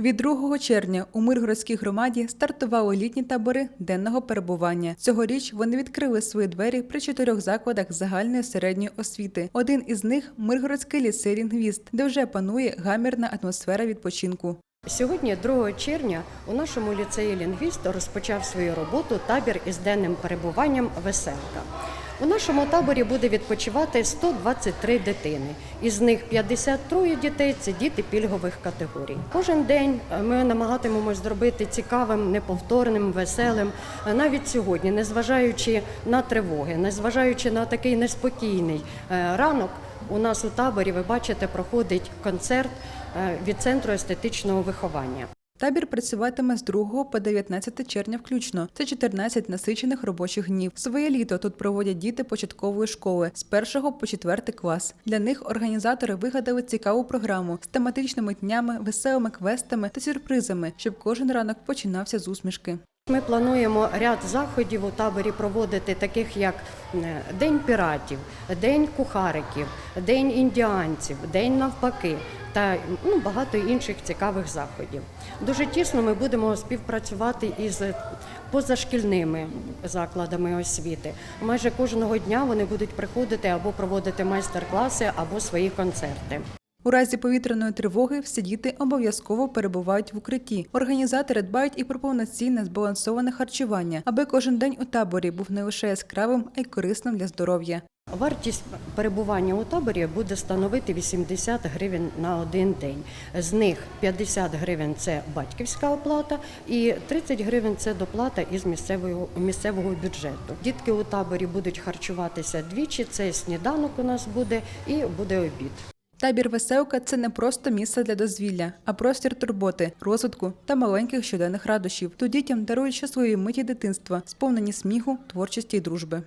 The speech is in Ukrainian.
Від 2 червня у Миргородській громаді стартували літні табори денного перебування. Цьогоріч вони відкрили свої двері при чотирьох закладах загальної середньої освіти. Один із них Миргородський ліцей лінгвіст, де вже панує гамірна атмосфера відпочинку. Сьогодні, 2 червня, у нашому ліцеї лінгвіст розпочав свою роботу табір із денним перебуванням Веселка. У нашому таборі буде відпочивати 123 дитини. Із них 53 дітей це діти пільгових категорій. Кожен день е, ми намагатимемось зробити цікавим, неповторним, веселим. Е, Навіть сьогодні, незважаючи на тривоги, незважаючи на такий неспокійний е, ранок, у нас у таборі, ви бачите, проходить концерт від центру естетичного виховання. Табір працюватиме з 2 по 19 червня включно. Це 14 насичених робочих днів. Своє літо тут проводять діти початкової школи з 1 по 4 клас. Для них організатори вигадали цікаву програму з тематичними днями, веселими квестами та сюрпризами, щоб кожен ранок починався з усмішки. Ми плануємо ряд заходів у таборі проводити, таких як е, День піратів, День кухариків, День індіанців, День навпаки та ну, багато інших цікавих заходів. Дуже тісно ми будемо співпрацювати із позашкільними закладами освіти. Майже кожного дня вони будуть приходити або проводити майстер-класи, або свої концерти. У разі повітряної тривоги всі діти обов'язково перебувають в укритті. Організатори дбають і про повноцінне збалансоване харчування, аби кожен день у таборі був не лише яскравим, а й корисним для здоров'я. Вартість перебування у таборі буде становити 80 гривень на один день. З них 50 гривень це батьківська оплата, і 30 гривень це доплата із місцевого місцевого бюджету. Дітки у таборі будуть харчуватися двічі. Це сніданок у нас буде і буде обід. Табір веселка це не просто місце для дозвілля, а простір турботи, розвитку та маленьких щоденних радощів. Тут дітям дарують щасливі миті дитинства, сповнені сміху, творчості й дружби.